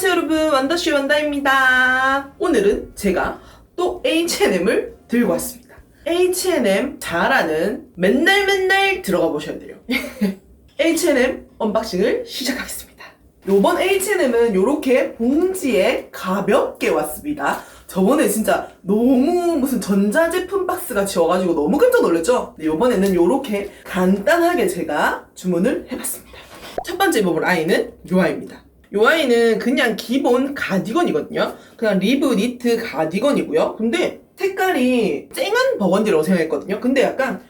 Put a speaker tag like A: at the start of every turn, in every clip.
A: 안녕하세요 여러분. 완다쉬 완다입니다. 오늘은 제가 또 H&M을 들고 왔습니다. H&M 잘 아는 맨날 맨날 들어가 보셔야 돼요. H&M 언박싱을 시작하겠습니다. 요번 H&M은 요렇게 봉지에 가볍게 왔습니다. 저번에 진짜 너무 무슨 전자제품 박스가 지워가지고 너무 깜짝 놀랐죠? 네, 요번에는 요렇게 간단하게 제가 주문을 해봤습니다. 첫 번째 입어볼 아이는 요 아이입니다 요 아이는 그냥 기본 가디건이거든요. 그냥 리브 니트 가디건이고요. 근데 색깔이 쨍한 버건디라고 생각했거든요. 근데 약간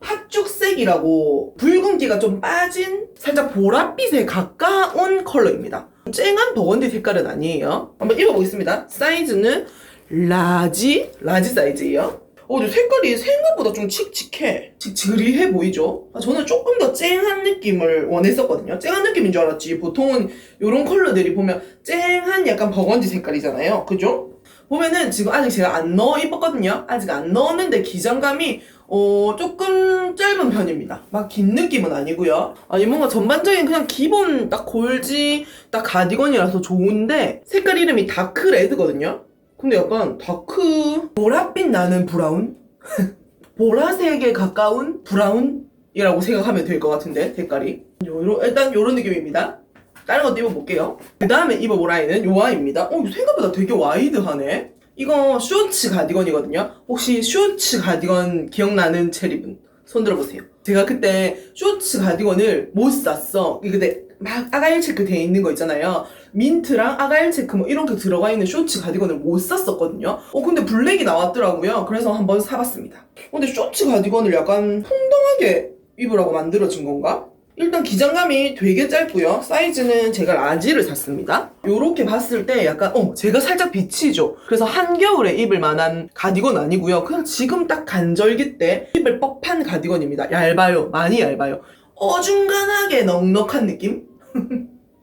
A: 팥죽색이라고 붉은기가 좀 빠진 살짝 보랏빛에 가까운 컬러입니다. 쨍한 버건디 색깔은 아니에요. 한번 입어보겠습니다. 사이즈는 라지, 라지 사이즈예요. 어, 근데 색깔이 생각보다 좀 칙칙해. 칙칙리해 보이죠? 아, 저는 조금 더 쨍한 느낌을 원했었거든요. 쨍한 느낌인 줄 알았지. 보통은 이런 컬러들이 보면 쨍한 약간 버건디 색깔이잖아요. 그죠? 보면은 지금 아직 제가 안 넣어 입었거든요. 아직 안 넣었는데 기장감이 어 조금 짧은 편입니다. 막 긴 느낌은 아니고요. 아니 뭔가 전반적인 그냥 기본 딱 골지 딱 가디건이라서 좋은데 색깔 이름이 다크 레드거든요. 근데 약간 다크? 보랏빛 나는 브라운? 보라색에 가까운 브라운이라고 생각하면 될 것 같은데 색깔이. 요런, 일단 요런 느낌입니다. 다른 것도 입어볼게요. 그 다음에 입어볼 아이는 요 아이입니다. 어 생각보다 되게 와이드하네. 이거 쇼츠 가디건이거든요. 혹시 쇼츠 가디건 기억나는 체리분 손 들어보세요. 제가 그때 쇼츠 가디건을 못 샀어. 근데 막 아가일 체크 돼 있는 거 있잖아요 민트랑 아가일 체크 뭐 이런 게 들어가 있는 쇼츠 가디건을 못 샀었거든요. 어 근데 블랙이 나왔더라고요. 그래서 한번 사봤습니다. 근데 쇼츠 가디건을 약간 풍덩하게 입으라고 만들어진 건가? 일단 기장감이 되게 짧고요. 사이즈는 제가 라지를 샀습니다. 요렇게 봤을 때 약간 어 제가 살짝 비치죠. 그래서 한겨울에 입을 만한 가디건 아니고요. 그냥 지금 딱 간절기 때 입을 법한 가디건입니다. 얇아요. 많이 얇아요. 어중간하게 넉넉한 느낌?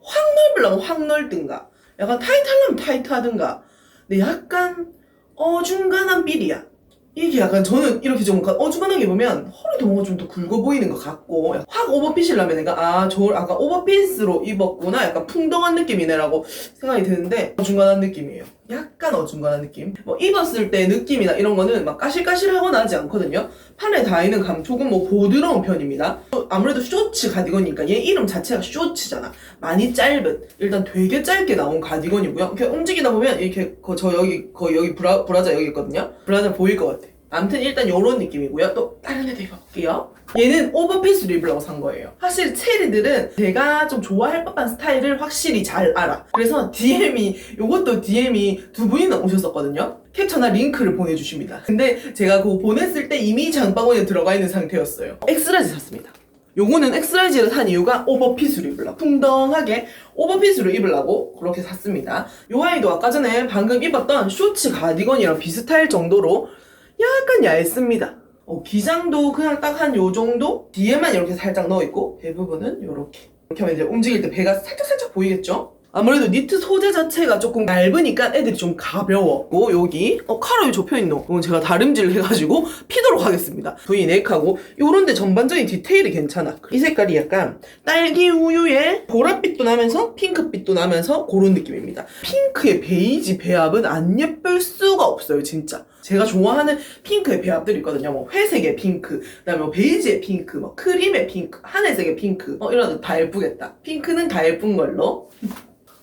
A: 확 넓으려면 확 넓든가. 약간 타이트하려면 타이트하든가. 근데 약간 어중간한 삘이야. 이게 약간 저는 이렇게 좀 어중간하게 보면 허리도 뭔가 좀 더 굵어 보이는 것 같고 확 오버핏이려면 내가 아 저 아까 오버핏으로 입었구나. 약간 풍덩한 느낌이네라고 생각이 드는데 어중간한 느낌이에요 약간 어중간한 느낌? 뭐 입었을 때 느낌이나 이런 거는 막 까실까실하거나 하지 않거든요. 판에 닿이는 감촉은 뭐 보드러운 편입니다. 어, 아무래도 쇼츠 가디건이니까 얘 이름 자체가 쇼츠잖아. 많이 짧은 일단 되게 짧게 나온 가디건이고요. 이렇게 움직이다 보면 이렇게 거, 저 여기 거 여기 브라, 브라자 여기 있거든요. 브라자 보일 것 같아 아무튼 일단 요런 느낌이고요. 또 다른 애도 입어볼게요. 얘는 오버핏으로 입으려고 산 거예요. 사실 체리들은 제가 좀 좋아할 법한 스타일을 확실히 잘 알아. 그래서 DM이 요것도 DM이 두 분이나 오셨었거든요. 캡처나 링크를 보내주십니다. 근데 제가 그거 보냈을 때 이미 장바구니에 들어가 있는 상태였어요. 엑스라지 샀습니다. 요거는 엑스라이즈를 산 이유가 오버핏으로 입으려고. 풍덩하게 오버핏으로 입으려고 그렇게 샀습니다. 요 아이도 아까 전에 방금 입었던 쇼츠 가디건이랑 비슷할 정도로 약간 얇습니다 어, 기장도 그냥 딱 한 요 정도? 뒤에만 이렇게 살짝 넣어있고 대부분은 요렇게 이렇게 하면 이제 움직일 때 배가 살짝살짝 보이겠죠? 아무래도 니트 소재 자체가 조금 얇으니까 애들이 좀 가벼웠고 여기 어 카라이 좁혀있노 이건 제가 다림질 해가지고 피도록 하겠습니다. V 넥하고 요런데 전반적인 디테일이 괜찮아. 이 색깔이 약간 딸기 우유에 보랏빛도 나면서 핑크빛도 나면서 그런 느낌입니다. 핑크의 베이지 배합은 안 예쁠 수가 없어요 진짜. 제가 좋아하는 핑크의 배합들이 있거든요. 뭐 회색의 핑크 그다음에 뭐 베이지의 핑크 뭐 크림의 핑크 하늘색의 핑크. 어 이런 다 예쁘겠다. 핑크는 다 예쁜 걸로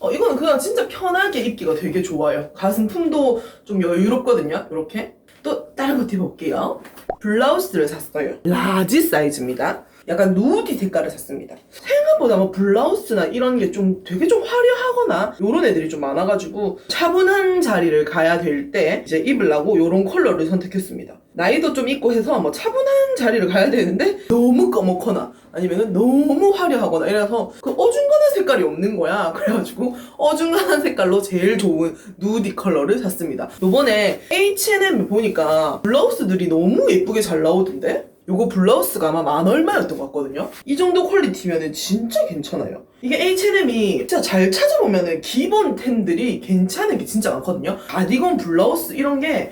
A: 어, 이거는 그냥 진짜 편하게 입기가 되게 좋아요. 가슴품도 좀 여유롭거든요. 이렇게. 또 다른 것도 입어볼게요. 블라우스를 샀어요. 라지 사이즈입니다. 약간 누디 색깔을 샀습니다. 생각보다 뭐 블라우스나 이런 게 좀 되게 좀 화려하거나 요런 애들이 좀 많아가지고 차분한 자리를 가야 될 때 이제 입으려고 요런 컬러를 선택했습니다. 나이도 좀 있고 해서 뭐 차분한 자리를 가야 되는데 너무 꺼먹거나 아니면은 너무 화려하거나 이래서 그 어중간한 색깔이 없는 거야. 그래가지고 어중간한 색깔로 제일 좋은 누디 컬러를 샀습니다. 요번에 H&M 보니까 블라우스들이 너무 예쁘게 잘 나오던데? 요거 블라우스가 아마 만 얼마였던 것 같거든요. 이 정도 퀄리티면은 진짜 괜찮아요. 이게 H&M이 진짜 잘 찾아보면은 기본 템들이 괜찮은 게 진짜 많거든요. 가디건, 블라우스 이런 게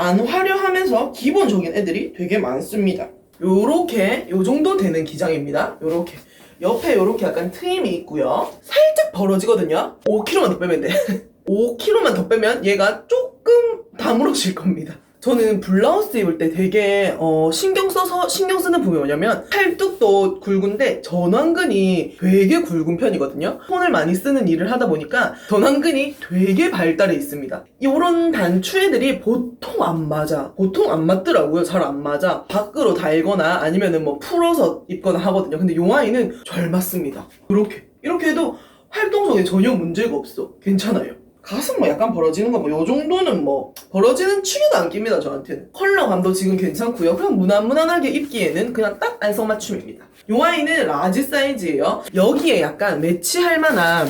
A: 안 화려하면서 기본적인 애들이 되게 많습니다. 요렇게 요 정도 되는 기장입니다. 요렇게 옆에 요렇게 약간 트임이 있고요. 살짝 벌어지거든요. 5kg만 더 빼면 돼. 5kg만 더 빼면 얘가 조금 다물어질 겁니다. 저는 블라우스 입을 때 되게 어, 신경 써서 신경 쓰는 부분이 뭐냐면 팔뚝도 굵은데 전완근이 되게 굵은 편이거든요. 손을 많이 쓰는 일을 하다 보니까 전완근이 되게 발달해 있습니다. 이런 단추애들이 보통 안 맞아. 보통 안 맞더라고요. 잘 안 맞아. 밖으로 달거나 아니면은 뭐 풀어서 입거나 하거든요. 근데 요 아이는 잘 맞습니다. 이렇게 이렇게 해도 활동성에 전혀 문제가 없어. 괜찮아요. 가슴 뭐 약간 벌어지는 거 뭐 요 정도는 뭐 벌어지는 축에도 안 낍니다 저한테는. 컬러감도 지금 괜찮고요. 그냥 무난무난하게 입기에는 그냥 딱 안성맞춤입니다. 요 아이는 라지 사이즈예요. 여기에 약간 매치할 만한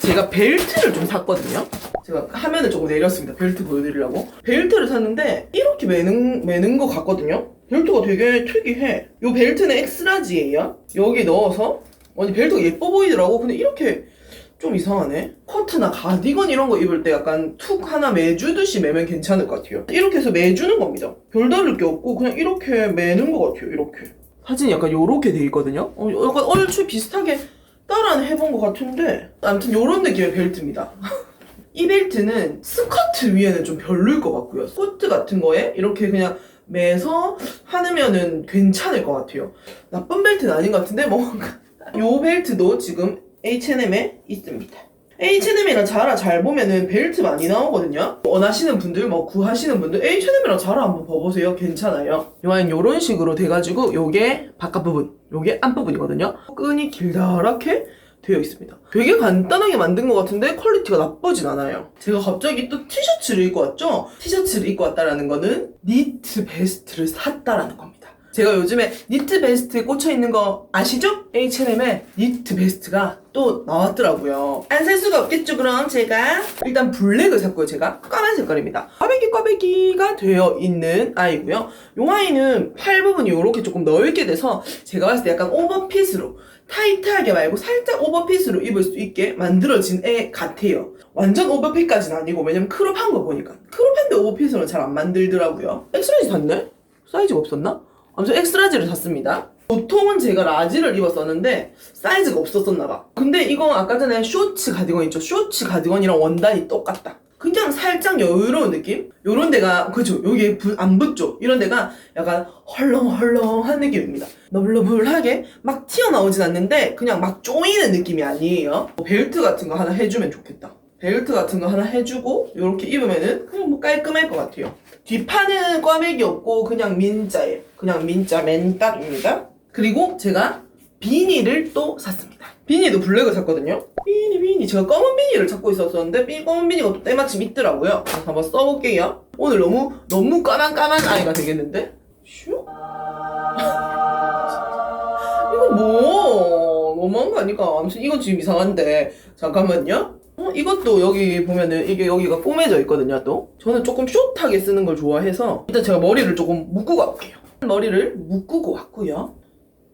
A: 제가 벨트를 좀 샀거든요. 제가 화면을 조금 내렸습니다. 벨트 보여드리려고. 벨트를 샀는데 이렇게 매는, 매는 거 같거든요. 벨트가 되게 특이해. 요 벨트는 엑스라지예요. 여기 넣어서. 아니 벨트가 예뻐 보이더라고. 근데 이렇게 좀 이상하네. 코트나 가디건 이런 거 입을 때 약간 툭 하나 매주듯이 매면 괜찮을 것 같아요. 이렇게 해서 매주는 겁니다. 별다를 게 없고 그냥 이렇게 매는 것 같아요. 이렇게. 사진이 약간 요렇게 돼 있거든요. 어, 약간 얼추 비슷하게 따라는 해본 것 같은데 아무튼 요런 느낌의 벨트입니다. 이 벨트는 스커트 위에는 좀 별로일 것 같고요. 스커트 같은 거에 이렇게 그냥 매서 하면은 괜찮을 것 같아요. 나쁜 벨트는 아닌 것 같은데 뭔가 요 벨트도 지금 H&M에 있습니다. H&M이랑 자라 잘 보면은 벨트 많이 나오거든요. 원하시는 분들, 뭐 구하시는 분들 H&M이랑 자라 한번 봐보세요. 괜찮아요. 요한 요런 식으로 돼가지고 요게 바깥 부분, 요게 앞 부분이거든요. 끈이 길다랗게 되어 있습니다. 되게 간단하게 만든 것 같은데 퀄리티가 나쁘진 않아요. 제가 갑자기 또 티셔츠를 입고 왔죠? 티셔츠를 입고 왔다라는 거는 니트 베스트를 샀다라는 겁니다. 제가 요즘에 니트 베스트 꽂혀 있는 거 아시죠? H&M에 니트 베스트가 또 나왔더라고요. 안 살 수가 없겠죠, 그럼 제가? 일단 블랙을 샀고요, 제가. 까만 색깔입니다. 꽈배기 꽈배기가 되어 있는 아이고요. 요 아이는 팔 부분이 이렇게 조금 넓게 돼서 제가 봤을 때 약간 오버핏으로 타이트하게 말고 살짝 오버핏으로 입을 수 있게 만들어진 애 같아요. 완전 오버핏까지는 아니고 왜냐면 크롭한 거 보니까 크롭한데 오버핏으로 잘 안 만들더라고요. 엑스라지 샀네? 사이즈가 없었나? 아무튼 엑스라지를 샀습니다. 보통은 제가 라지를 입었었는데 사이즈가 없었었나봐. 근데 이거 아까 전에 쇼츠 가디건 있죠? 쇼츠 가디건이랑 원단이 똑같다. 그냥 살짝 여유로운 느낌? 요런 데가 그죠? 여기 부- 안 붙죠? 이런 데가 약간 헐렁헐렁한 느낌입니다. 너블너블하게 막 튀어나오진 않는데 그냥 막 쪼이는 느낌이 아니에요. 뭐 벨트 같은 거 하나 해주면 좋겠다. 벨트 같은 거 하나 해주고 이렇게 입으면은 그냥 뭐 깔끔할 것 같아요. 뒷판은 꽈배기 없고 그냥 민자예요. 그냥 민자 맨딱입니다. 그리고 제가 비니를 또 샀습니다. 비니도 블랙을 샀거든요. 비니 비니 제가 검은 비니를 찾고 있었었는데 비, 검은 비니가 또 때마침 있더라고요. 한번 써볼게요. 오늘 너무 너무 까만 까만 아이가 되겠는데? 슈? 이거 뭐 너무한 거 아닐까? 아무튼 이건 지금 이상한데 잠깐만요. 어, 이것도 여기 보면은 이게 여기가 꼬매져 있거든요 또. 저는 조금 숏하게 쓰는 걸 좋아해서 일단 제가 머리를 조금 묶고 갈게요. 머리를 묶고 왔고요.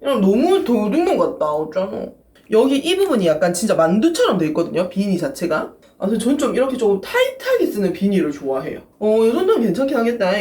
A: 이런 너무 도둑놈 같다 어쩌노. 여기 이 부분이 약간 진짜 만두처럼 돼 있거든요 비니 자체가. 아, 그래서 전좀 이렇게 조금 타이트하게 쓰는 비니를 좋아해요. 어, 이 정도면 괜찮긴 하겠다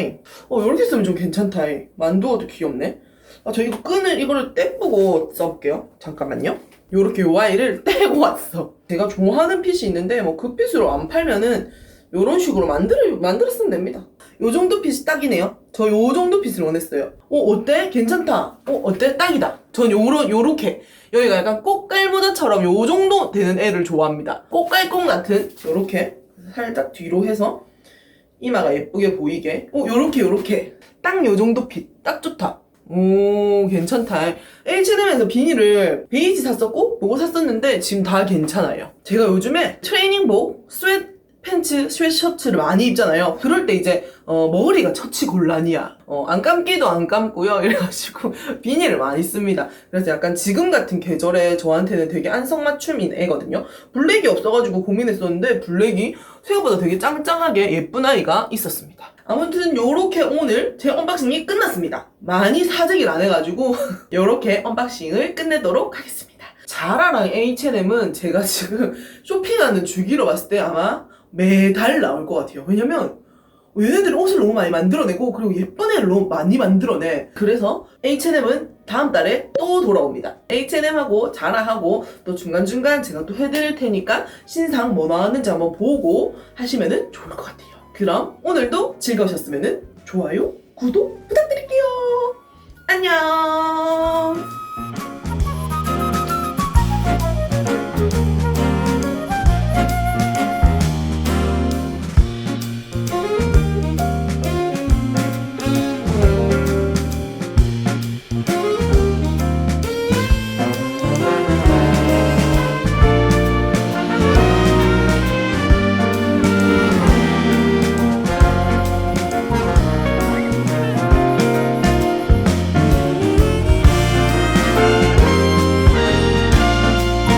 A: 어, 이렇게 쓰면 좀 괜찮다 만두어도 귀엽네. 아, 저 이거 끈을 이거를 떼보고 써볼게요. 잠깐만요. 요렇게 요 아이를 떼고 왔어. 제가 좋아하는 핏이 있는데 뭐 그 핏으로 안 팔면은 요런 식으로 만들어 쓰면 됩니다. 요 정도 핏이 딱이네요. 저 요 정도 핏을 원했어요. 어 어때? 괜찮다. 어 어때? 딱이다. 전 요런 요렇게 여기가 약간 꽃갈 모자처럼 요 정도 되는 애를 좋아합니다. 꽃갈콩 같은 요렇게 살짝 뒤로 해서 이마가 예쁘게 보이게. 어 요렇게 요렇게 딱 요 정도 핏 딱 좋다. 오 괜찮다. H&M에서 비니를 베이지 샀었고 요거 샀었는데 지금 다 괜찮아요. 제가 요즘에 트레이닝복, 스웨트 팬츠, 스웨트셔츠를 많이 입잖아요. 그럴 때 이제 어, 머리가 처치 곤란이야. 어, 안 감기도 안 감고요. 이래가지고 비니를 많이 씁니다. 그래서 약간 지금 같은 계절에 저한테는 되게 안성맞춤인 애거든요. 블랙이 없어가지고 고민했었는데 블랙이 생각보다 되게 짱짱하게 예쁜 아이가 있었습니다 아무튼 요렇게 오늘 제 언박싱이 끝났습니다. 많이 사재기를 안 해가지고 요렇게 언박싱을 끝내도록 하겠습니다. 자라랑 H&M은 제가 지금 쇼핑하는 주기로 봤을 때 아마 매달 나올 것 같아요. 왜냐면 얘네들이 옷을 너무 많이 만들어내고 그리고 예쁜 애를 너무 많이 만들어내 그래서 H&M은 다음 달에 또 돌아옵니다 H&M하고 자라하고 또 중간중간 제가 또 해드릴 테니까 신상 뭐 나왔는지 한번 보고 하시면 좋을 것 같아요 그럼 오늘도 즐거우셨으면 좋아요, 구독 부탁드릴게요. 안녕!